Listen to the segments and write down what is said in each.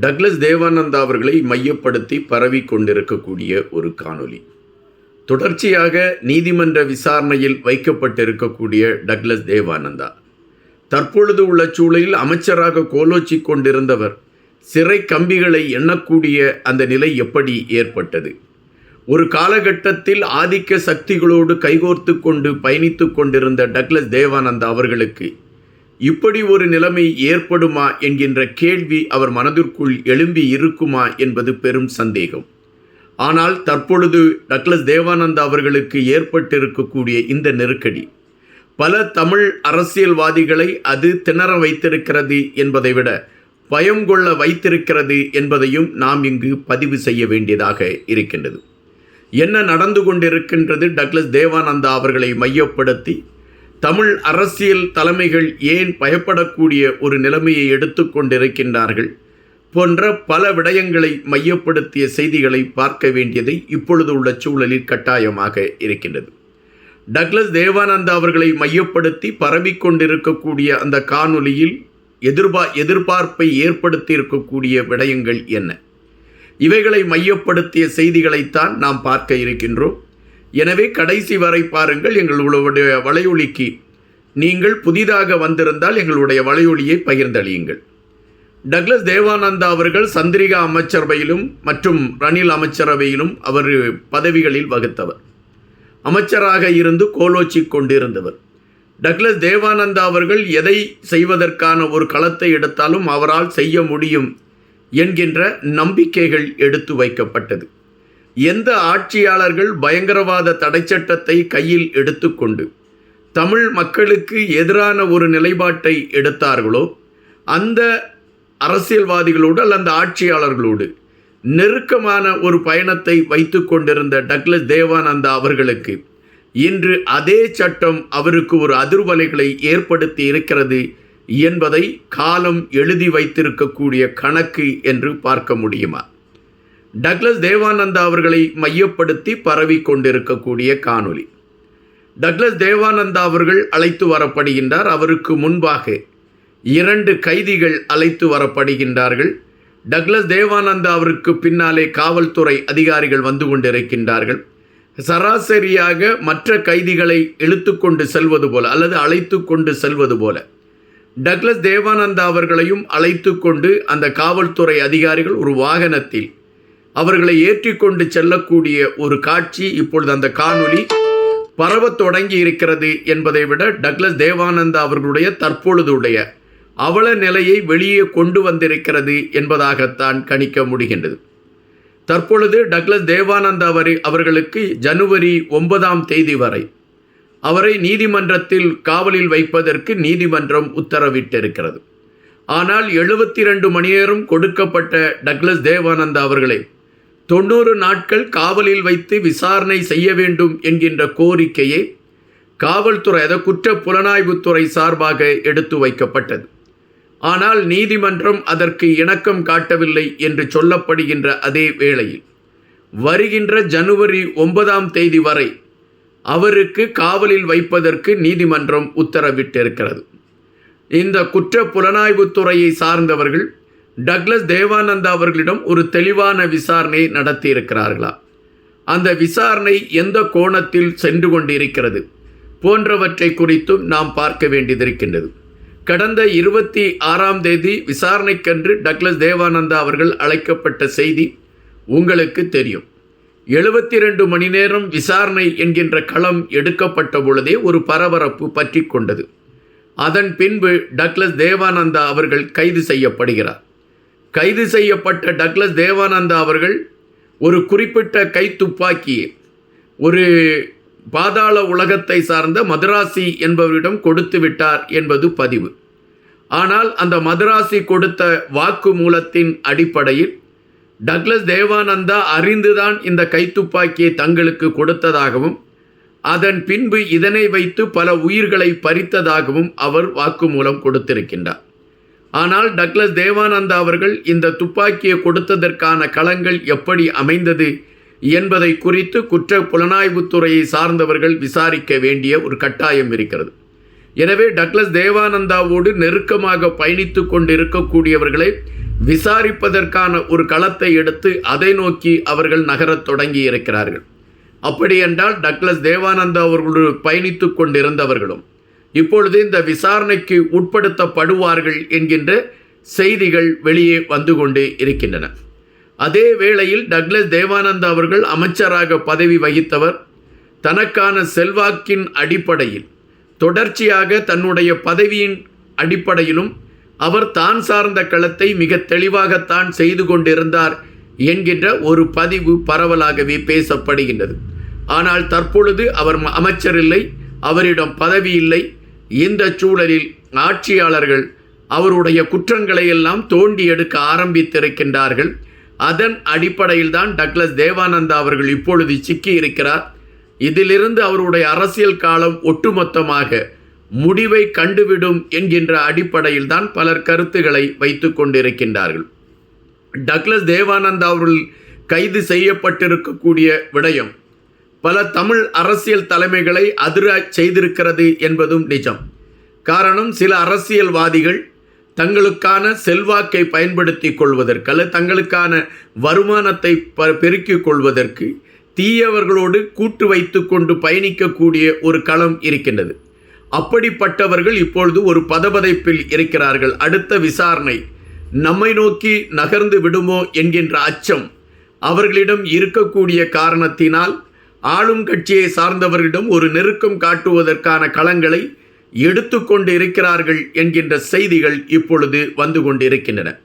Douglas Devananda அவர்களை மையப்படுத்தி பரவி கொண்டிருக்கக்கூடிய ஒரு காணொளி. தொடர்ச்சியாக நீதிமன்ற விசாரணையில் வைக்கப்பட்டிருக்கக்கூடிய டக்ளஸ் தேவானந்தா. தற்பொழுது உள்ள சூழலில் அமைச்சராக கோலோச்சி கொண்டிருந்தவர் சிறை கம்பிகளை எண்ணக்கூடிய அந்த நிலை எப்படி ஏற்பட்டது? ஒரு காலகட்டத்தில் ஆதிக்க சக்திகளோடு கைகோர்த்து கொண்டு பயணித்து கொண்டிருந்த டக்ளஸ் தேவானந்தா அவர்களுக்கு இப்படி ஒரு நிலைமை ஏற்படுமா என்கின்ற கேள்வி அவர் மனதிற்குள் எழும்பி இருக்குமா என்பது பெரும் சந்தேகம். ஆனால் தற்பொழுது டக்ளஸ் தேவானந்தா அவர்களுக்கு ஏற்பட்டிருக்கக்கூடிய இந்த நெருக்கடி பல தமிழ் அரசியல்வாதிகளை அது திணற வைத்திருக்கிறது என்பதை விட பயம் கொள்ள வைத்திருக்கிறது என்பதையும் நாம் இங்கு பதிவு செய்ய வேண்டியதாக இருக்கின்றது. என்ன நடந்து கொண்டிருக்கின்றது டக்ளஸ் தேவானந்தா அவர்களை மையப்படுத்தி தமிழ் அரசியல் தலைமைகள் ஏன் பயப்படக்கூடிய ஒரு நிலைமையை எடுத்துக்கொண்டிருக்கின்றார்கள் போன்ற பல விடயங்களை மையப்படுத்திய செய்திகளை பார்க்க வேண்டியதை இப்பொழுது உள்ள சூழலில் கட்டாயமாக இருக்கின்றது. டக்ளஸ் தேவானந்தா அவர்களை மையப்படுத்தி பரவிக்கொண்டிருக்கக்கூடிய அந்த காணொலியில் எதிர்பா எதிர்பார்ப்பை ஏற்படுத்தி இருக்கக்கூடிய விடயங்கள் என்ன? இவைகளை மையப்படுத்திய செய்திகளைத்தான் நாம் பார்க்க இருக்கின்றோம். எனவே கடைசி வரை பாருங்கள் எங்களுடைய வலையொலிக்கு. நீங்கள் புதிதாக வந்திருந்தால் எங்களுடைய வலையொலியை பகிர்ந்தளியுங்கள். டக்ளஸ் தேவானந்தா அவர்கள் சந்திரிகா அமைச்சரவையிலும் மற்றும் ரணில் அமைச்சரவையிலும் அவர் பதவிகளில் வகுத்தவர். அமைச்சராக இருந்து கோலோச்சி கொண்டிருந்தவர். டக்ளஸ் தேவானந்தா அவர்கள் எதை செய்வதற்கான ஒரு களத்தை எடுத்தாலும் அவரால் செய்ய முடியும் என்கின்ற நம்பிக்கைகள் எடுத்து வைக்கப்பட்டது. எந்த ஆட்சியாளர்கள் பயங்கரவாத தடைச்சட்டத்தை கையில் எடுத்துக்கொண்டு தமிழ் மக்களுக்கு எதிரான ஒரு நிலைப்பாட்டை எடுத்தார்களோ அந்த அரசியல்வாதிகளோடு அல்ல அந்த ஆட்சியாளர்களோடு நெருக்கமான ஒரு பயணத்தை வைத்து கொண்டிருந்த டக்ளஸ் தேவானந்தா அவர்களுக்கு இன்று அதே சட்டம் அவருக்கு ஒரு அதிர்வலைகளை ஏற்படுத்தி இருக்கிறது என்பதை காலம் எழுதி வைத்திருக்கக்கூடிய கணக்கு என்று பார்க்க முடியுமா? டக்ளஸ் தேவானந்தா அவர்களை மையப்படுத்தி பரவி கொண்டிருக்கக்கூடிய காணொளி. டக்ளஸ் தேவானந்தா அவர்கள் அழைத்து வரப்படுகின்றார். அவருக்கு முன்பாக இரண்டு கைதிகள் அழைத்து வரப்படுகின்றார்கள். டக்ளஸ் தேவானந்தா அவருக்கு பின்னாலே காவல்துறை அதிகாரிகள் வந்து கொண்டிருக்கின்றார்கள். சராசரியாக மற்ற கைதிகளை இழுத்து கொண்டு செல்வது போல அல்லது அழைத்து கொண்டு செல்வது போல டக்ளஸ் தேவானந்தா அவர்களையும் அழைத்து கொண்டு அந்த காவல்துறை அதிகாரிகள் ஒரு வாகனத்தில் அவர்களை ஏற்றிக்கொண்டு செல்லக்கூடிய ஒரு காட்சி இப்பொழுது அந்த காணொளி பரவத் தொடங்கி இருக்கிறது என்பதை விட டக்ளஸ் தேவானந்தா அவர்களுடைய தற்பொழுதுடைய அவல நிலையை வெளியே கொண்டு வந்திருக்கிறது என்பதாகத்தான் கணிக்க முடிகின்றது. தற்பொழுது டக்ளஸ் தேவானந்தா அவரை அவர்களுக்கு ஜனவரி ஒன்பதாம் தேதி வரை அவரை நீதிமன்றத்தில் காவலில் வைப்பதற்கு நீதிமன்றம் உத்தரவிட்டிருக்கிறது. ஆனால் எழுபத்தி ரெண்டு மணி நேரம் கொடுக்கப்பட்ட டக்ளஸ் தேவானந்தா அவர்களை தொண்ணூறு நாட்கள் காவலில் வைத்து விசாரணை செய்ய வேண்டும் என்கின்ற கோரிக்கையை காவல்துறை அதை குற்ற புலனாய்வுத்துறை சார்பாக எடுத்து வைக்கப்பட்டது. ஆனால் நீதிமன்றம் அதற்கு இணக்கம் காட்டவில்லை என்று சொல்லப்படுகின்ற அதே வேளையில் வருகின்ற ஜனவரி ஒன்பதாம் தேதி வரை அவருக்கு காவலில் வைப்பதற்கு நீதிமன்றம் உத்தரவிட்டிருக்கிறது. இந்த குற்ற புலனாய்வுத்துறையை சார்ந்தவர்கள் டக்ளஸ் தேவானந்தா அவர்களிடம் ஒரு தெளிவான விசாரணை நடத்தியிருக்கிறார்களா? அந்த விசாரணை எந்த கோணத்தில் சென்று கொண்டிருக்கிறது போன்றவற்றை குறித்தும் நாம் பார்க்க வேண்டியதிருக்கின்றது கடந்த இருபத்தி ஆறாம் தேதி விசாரணைக்கென்று டக்ளஸ் தேவானந்தா அவர்கள் அழைக்கப்பட்ட செய்தி உங்களுக்கு தெரியும். எழுபத்தி ரெண்டு மணி நேரம் விசாரணை என்கின்ற களம் எடுக்கப்பட்ட பொழுதே ஒரு பரபரப்பு பற்றி கொண்டது. அதன் பின்பு டக்ளஸ் தேவானந்தா அவர்கள் கைது செய்யப்படுகிறார். கைது செய்யப்பட்ட டக்ளஸ் தேவானந்தா அவர்கள் ஒரு குறிப்பிட்ட கை ஒரு பாதாள உலகத்தை சார்ந்த மதராசி என்பவரிடம் கொடுத்து விட்டார் என்பது பதிவு. ஆனால் அந்த மதராசி கொடுத்த வாக்கு மூலத்தின் அடிப்படையில் டக்ளஸ் தேவானந்தா அறிந்துதான் இந்த கைத்துப்பாக்கியை தங்களுக்கு கொடுத்ததாகவும் அதன் பின்பு இதனை வைத்து பல உயிர்களை பறித்ததாகவும் அவர் வாக்குமூலம் கொடுத்திருக்கின்றார். ஆனால் டக்ளஸ் தேவானந்தா அவர்கள் இந்த துப்பாக்கியை கொடுத்ததற்கான களங்கள் எப்படி அமைந்தது என்பதை குறித்து குற்ற புலனாய்வுத்துறையை சார்ந்தவர்கள் விசாரிக்க வேண்டிய ஒரு கட்டாயம் இருக்கிறது. எனவே டக்ளஸ் தேவானந்தாவோடு நெருக்கமாக பயணித்து கொண்டிருக்கக்கூடியவர்களை விசாரிப்பதற்கான ஒரு களத்தை எடுத்து அதை நோக்கி அவர்கள் நகரத் தொடங்கி இருக்கிறார்கள் அப்படியென்றால் டக்ளஸ் தேவானந்தா அவர்களோடு பயணித்து கொண்டிருந்தவர்களும் இப்பொழுது இந்த விசாரணைக்கு உட்படுத்தப்படுவார்கள் என்கின்ற செய்திகள் வெளியே வந்து கொண்டே இருக்கின்றன. அதே வேளையில் டக்ளஸ் தேவானந்தா அவர்கள் அமைச்சராக பதவி வகித்தவர் தனக்கான செல்வாக்கின் அடிப்படையில் தொடர்ச்சியாக தன்னுடைய பதவியின் அடிப்படையிலும் அவர் தான் சார்ந்த களத்தை மிக தெளிவாகத்தான் செய்து கொண்டிருந்தார் என்கின்ற ஒரு பதிவு பரவலாகவே பேசப்படுகின்றது. ஆனால் தற்பொழுது அவர் அமைச்சர் இல்லை அவரிடம் பதவி இல்லை இந்த சூழலில் ஆட்சியாளர்கள் அவருடைய குற்றங்களை எல்லாம் தோண்டி எடுக்க ஆரம்பித்திருக்கின்றார்கள். அதன் அடிப்படையில் தான் டக்ளஸ் தேவானந்தா அவர்கள் இப்பொழுது சிக்கி இருக்கிறார் இதிலிருந்து அவருடைய அரசியல் காலம் ஒட்டுமொத்தமாக முடிவை கண்டுவிடும் என்கின்ற அடிப்படையில் தான் பலர் கருத்துக்களை வைத்து கொண்டிருக்கின்றார்கள். டக்ளஸ் தேவானந்தா அவர்கள் கைது செய்யப்பட்டிருக்கக்கூடிய விடயம் பல தமிழ் அரசியல் தலைமைகளை அதிர செய்திருக்கிறது என்பதும் நிஜம். காரணம் சில அரசியல்வாதிகள் தங்களுக்கான செல்வாக்கை பயன்படுத்தி கொள்வதற்கு அல்லது தங்களுக்கான வருமானத்தை ப பெருக்கிக் கொள்வதற்கு தீயவர்களோடு கூட்டு வைத்து கொண்டு பயணிக்கக்கூடிய ஒரு களம் இருக்கின்றது. அப்படிப்பட்டவர்கள் இப்பொழுது ஒரு பதபதைப்பில் இருக்கிறார்கள். அடுத்த விசாரணை நம்மை நோக்கி நகர்ந்து விடுமோ என்கின்ற அச்சம் அவர்களிடம் இருக்கக்கூடிய காரணத்தினால் ஆளும் கட்சியை சார்ந்தவர்களிடம் ஒரு நெருக்கம் காட்டுவதற்கான களங்களை எடுத்துக்கொண்டு இருக்கிறார்கள் என்கின்ற செய்திகள் இப்பொழுது வந்து கொண்டிருக்கின்றன.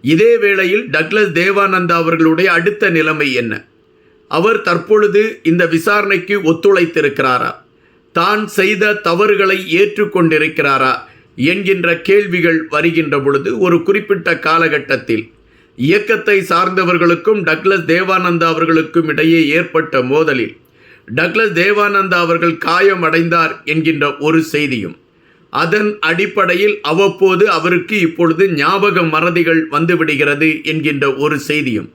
இதே வேளையில் டக்ளஸ் தேவானந்தா அவர்களுடைய அடுத்த நிலைமை என்ன? அவர் தற்பொழுது இந்த விசாரணைக்கு ஒத்துழைத்திருக்கிறாரா? தான் செய்த தவறுகளை ஏற்றுக்கொண்டிருக்கிறாரா? என்கின்ற கேள்விகள் வருகின்ற பொழுது ஒரு குறிப்பிட்ட காலகட்டத்தில் இயக்கத்தை சார்ந்தவர்களுக்கும் டக்ளஸ் தேவானந்தா அவர்களுக்கும் இடையே ஏற்பட்ட மோதலில் டக்ளஸ் தேவானந்தா அவர்கள் காயமடைந்தார் என்கின்ற ஒரு செய்தியும் அதன் அடிப்படையில் அவ்வப்போது அவருக்கு இப்பொழுது ஞாபக மறதிகள் வந்துவிடுகிறது என்கின்ற ஒரு செய்தியும்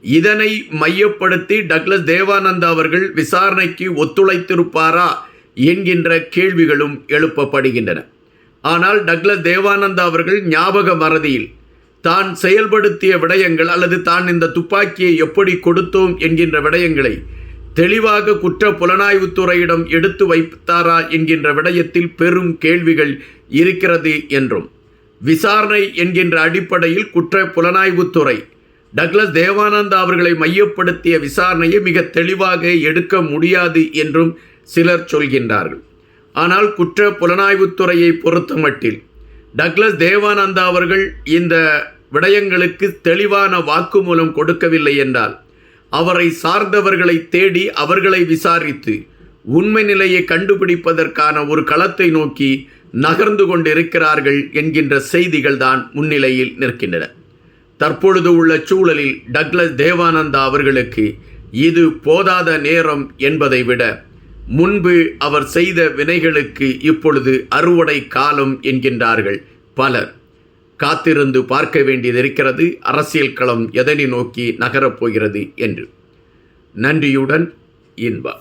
இதனை மையப்படுத்தி டக்ளஸ் தேவானந்தா அவர்கள் விசாரணைக்கு ஒத்துழைத்திருப்பாரா என்கின்ற கேள்விகளும் எழுப்பப்படுகின்றன. ஆனால் டக்ளஸ் தேவானந்தா அவர்கள் ஞாபக மறதியில் தான் செயல்படுத்திய விடயங்கள் அல்லது தான் இந்த துப்பாக்கியை எப்படி கொடுத்தோம் என்கின்ற விடயங்களை தெளிவாக குற்ற புலனாய்வுத்துறையிடம் எடுத்து வைத்தாரா என்கின்ற விடயத்தில் பெரும் கேள்விகள் இருக்கிறது என்றும். விசாரணை என்கின்ற அடிப்படையில் குற்ற புலனாய்வுத்துறை டக்ளஸ் தேவானந்தா அவர்களை மையப்படுத்திய விசாரணையை மிக தெளிவாக எடுக்க முடியாது என்றும் சிலர் சொல்கின்றார்கள். ஆனால் குற்ற புலனாய்வுத்துறையை பொறுத்தமட்டில் டக்ளஸ் தேவானந்தா அவர்கள் இந்த விடயங்களுக்கு தெளிவான வாக்குமூலம் கொடுக்கவில்லை என்றால் அவரை சார்ந்தவர்களை தேடி அவர்களை விசாரித்து உண்மை நிலையை கண்டுபிடிப்பதற்கான ஒரு களத்தை நோக்கி நகர்ந்து கொண்டிருக்கிறார்கள் என்கின்ற செய்திகள் தான் முன்னிலையில் நிற்கின்றன. தற்பொழுது உள்ள சூழலில் டக்ளஸ் தேவானந்தா அவர்களுக்கு இது போதாத நேரம் என்பதை விட முன்பு அவர் செய்த வினைகளுக்கு இப்பொழுது அறுவடை காலம் என்கின்றார்கள் பலர். காத்திருந்து பார்க்க வேண்டியது இருக்கிறது அரசியல் களம் எதனை நோக்கி நகரப்போகிறது என்று. நன்றியுடன் இன்பா